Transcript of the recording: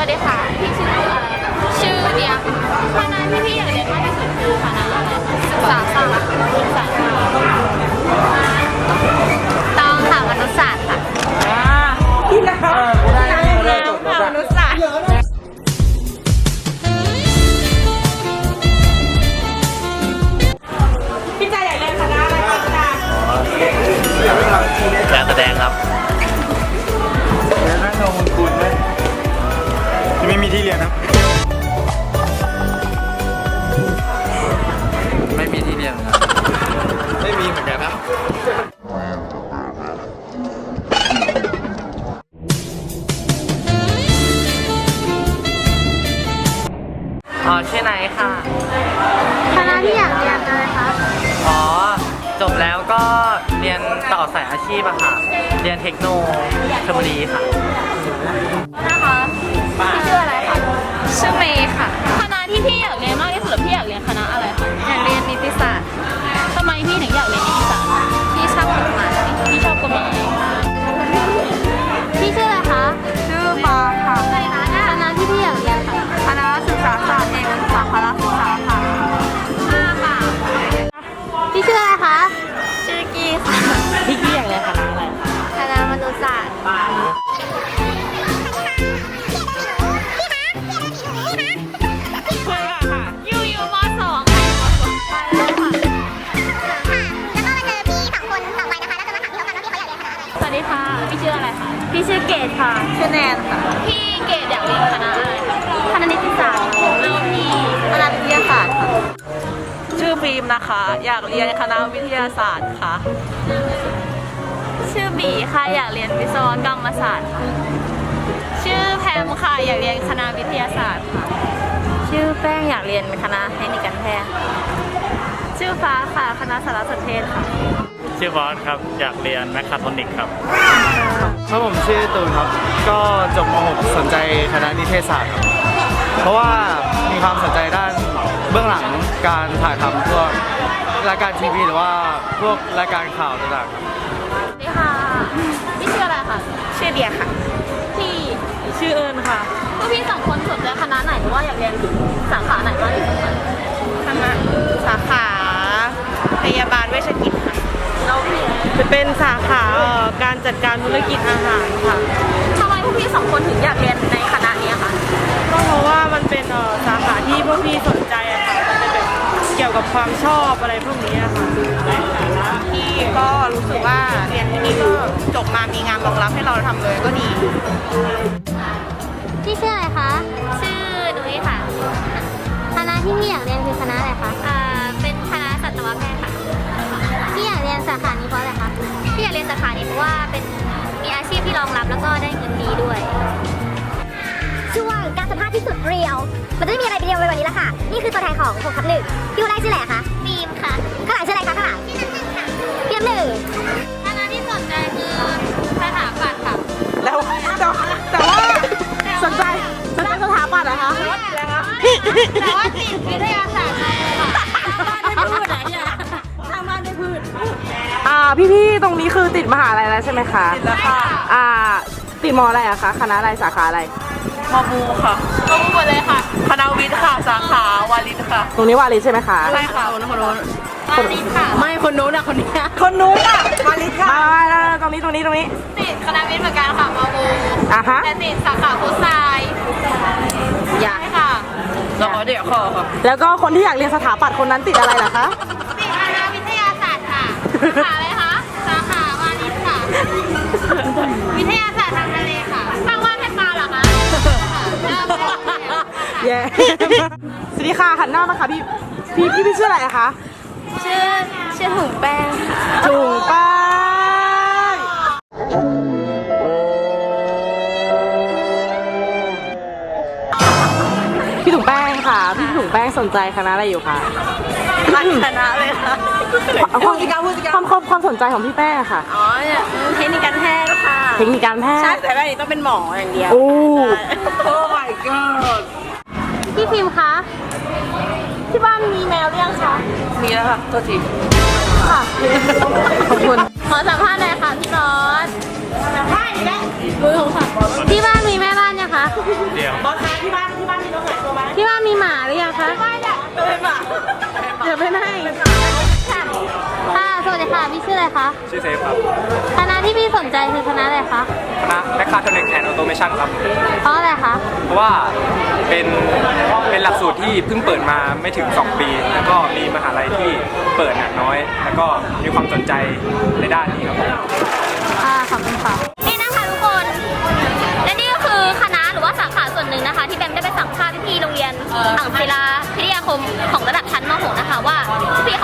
วัสดีค่ะ พี่ชื่ออะไรคะชื่อเดียคณะที่พี่อยากเรียนมากที่สุดคือคณะอะไรคะศึกษาศาสตร์ศึกษา บแล้วก็เรียนต่อสายอาชีพอะค่ะ เรียนเทคโนชลบุรีค่ะ นะคะพี่ชื่ออะไรคะ ชื่อเมย์ค่ะคณะ สวัสดีค่ะ พี่ชื่ออะไรคะ พี่ชื่อเกดค่ะ ชื่อแนนค่ะ พี่เกดอยากเรียนคณะอะไรคะคณะนิติศาสตร์แล้วพี่คณะวิทยาศาสตร์ค่ะ ชื่อฟิล์มนะคะ อยากเรียนคณะวิทยาศาสตร์ค่ะ ชื่อบีค่ะ อยากเรียนวิศวกรรมศาสตร์ค่ะ ชื่อแพมค่ะ อยากเรียนคณะวิทยาศาสตร์ค่ะ ชื่อแป้งอยากเรียนคณะเทคนิคการแพทย์ ชื่อฟ้าค่ะ คณะสารสนเทศค่ะ ชื่อบอสครับ อยากเรียนแมคคาทรอนิกส์ครับครับผมชื่อตูนครับ ก็จบม .6 สนใจคณะนิเทศศาสตร์ครับเพราะว่ามีความสนใจด้านเบื้องหลังการถ่ายทำพวกรายการทีวีหรือว่าพวกรายการข่าวต่างๆครับสวัสดีค่ะพี่ชื่ออะไรคะชื่อเดียค่ะ พี่ชื่อเอิญค่ะพวกพี่สองคนสนใจคณะไหนหรือว่าอยากเรียนสาขาไหนมาก พยาบาลเวชกิจค่ะแล้วพี่จะเป็นสาขาเอ่อการจัดการธุรกิจอาหารค่ะทำไมพวกพี่สองคนถึงอยากเรียนในคณะนี้คะก็เพราะว่ามันเป็นเอ่อสาขาที่พวกพี่สนใจอะค่ะมันเป็นแบบเกี่ยวกับความชอบอะไรพวกนี้อะค่ะพี่ก็รู้สึกว่าเรียนที่นี่ก็จบมามีงานรองรับให้เราทำเลยก็ดีพี่ชื่ออะไรคะชื่อนุ้ยค่ะคณะที่พี่อยากเรียนคือคณะอะไรคะ สาขานี้เพราะอะไรคะที่อยากเรียนสาขานี้เพราะว่าเป็นมีอาชีพที่รองรับแล้วก็ได้เงินดีด้วย ช่วงการสัมภาษณ์ที่สุดเรียว มันจะไม่มีอะไรไปเรียวไปกว่านี้แล้วค่ะ นี่คือตัวแทนของ6ทับหนึ่งพี่คนแรกชื่ออะไรคะบีมค่ะข้างหลังชื่ออะไรคะข้างหลังพี่น้ำหนึ่งคณะที่สนใจคือสถาปัตย์ค่ะแล้วแต่ว่าแต่ว่าสนใจสนใจสถาปัตย์เหรอคะแต่ว่าติดวิทยา พี่ๆ ตรงนี้คือติดมหาลัยแล้วใช่ไหมคะ ติดแล้วค่ะ อ่า ติดมออะไรอะคะ คณะอะไรสาขาอะไร มอมูค่ะลงหมดเลยค่ะ คณะวิทย์ค่ะ สาขาวารินค่ะ ตรงนี้วาลินใช่ไหมคะ ใช่ค่ะคนนู้นวันนี้ค่ะ ไม่คนนู้นอะคนนี้ คนนู้นอะวารินค่ะมามาตรงนี้ตรงนี้ตรงนี้ ติดคณะวิทย์เหมือนกันค่ะมาโมอะฮะแต่ติดสาขาฟุตไซายใช่ค่ะเราขอเดี๋ยวขอค่ะ แล้วก็คนที่อยากเรียนสถาปัตย์คนนั้นติดอะไรล่ะคะ ติดคณะวิทยาศาสตร์ค่ะสาขาอะไร วิทยาศาสตร์ทางทะเลค่ะฟังว่าแค่ปลาเหรอคะเย้สวัสดีค่ะหันหน้ามาค่ะพี่พี่พี่ชื่ออะไรคะชื่อชื่อถุงแป้งถุงแป้งพี่ถุงแป้งค่ะ พี่ถุงแป้งสนใจคณะอะไรอยู่คะคณะเลยค่ะ เอาความความความความสนใจของพี่แป้งอะค่ะ อ๋อเนี่ยเทคนิคการแพทย์ค่ะเทคนิคการแพทใช่ย์แต่แบบนี้ต้องเป็นหมออย่างเดียวโอ้โอ้ my god พี่พิมพ์คะที่บ้านมีแมวหรือยังคะมีแล้วค่ะตัวทีขอบคุณขอสัมภาษณ์หน่อยค่ะพี่น้องสัมภาษณ์อีกแล้วมือของค่ะที่บ้านมีแม่บ้านยังคะเดี๋ยวบอสคะที่บ้านที่บ้านมีน้องหายตัวไหมที่บ้านมีหมาหรือยังคะไม่ได้ไม่มาเดี๋ยวไม่ได้ค่ะ สวัสดีค่ะ พี่ชื่ออะไรคะ ชื่อเซฟครับคณะที่พี่สนใจคือคณะอะไรคะ คณะแมคคาทรอนิกแอนด์ออโตเมชันครับ เพราะอะไรคะ เพราะว่าเป็นเป็นหลักสูตรที่เพิ่งเปิดมาไม่ถึง 2 ปี แล้วก็มีมหาลัยที่เปิดหนักน้อย แล้วก็มีความสนใจในด้านนี้ครับผมอ่าขอบคุณค่ะ นี่นะคะทุกคน และนี่ก็คือคณะหรือว่าสาขาส่วนหนึ่งนะคะ ที่แบมได้ไปสัมภาษณ์พี่ๆโรงเรียนอ่างศิลาพิทยาคมของระดับชั้นม .6 นะคะว่าพี่